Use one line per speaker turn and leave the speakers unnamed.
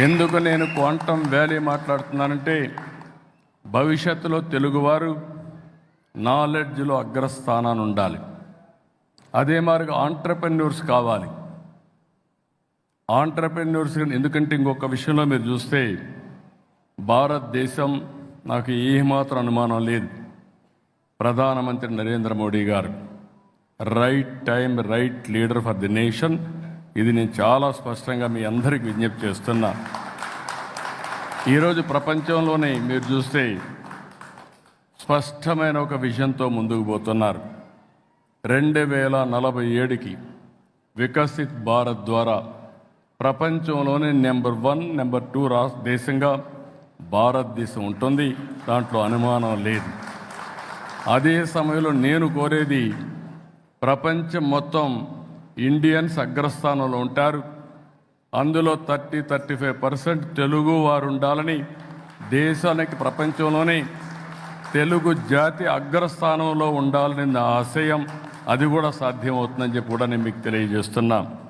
ఎందుకు నేను quantum valley మాట్లాడుతున్నానంటే భవిష్యత్తులో తెలుగువారు నాలెడ్జ్లో అగ్రస్థానాన్ని ఉండాలి. అదే మాదిరిగా ఆంటర్ప్రెన్యూర్స్ కావాలి. ఆంటర్ప్రెన్యూర్స్ ఎందుకంటే ఇంకొక విషయంలో మీరు చూస్తే భారతదేశం నాకు ఏమాత్రం అనుమానం లేదు. ప్రధానమంత్రి నరేంద్ర మోడీ గారు right time right leader for the nation ఇది నేను చాలా స్పష్టంగా మీ అందరికి విజ్ఞప్తి చేస్తున్నా. ఈరోజు ప్రపంచంలోనే మీరు చూస్తే స్పష్టమైన ఒక విజన్తో ముందుకు పోతున్నారు. రెండు వేల నలభై ఏడుకి వికసిత్ భారత్ ద్వారా ప్రపంచంలోనే నెంబర్ వన్ నెంబర్ టూ రా దేశంగా భారతదేశం ఉంటుంది. దాంట్లో అనుమానం లేదు. అదే సమయంలో నేను కోరేది ప్రపంచం మొత్తం ఇండియన్స్ అగ్రస్థానంలో ఉంటారు. అందులో thirty thirty five percent Telugu వారు ఉండాలని దేశానికి ప్రపంచంలోనే తెలుగు జాతి అగ్రస్థానంలో ఉండాలని నా ఆశయం. అది కూడా సాధ్యమవుతుందని చెప్పి కూడా నేను మీకు తెలియజేస్తున్నా.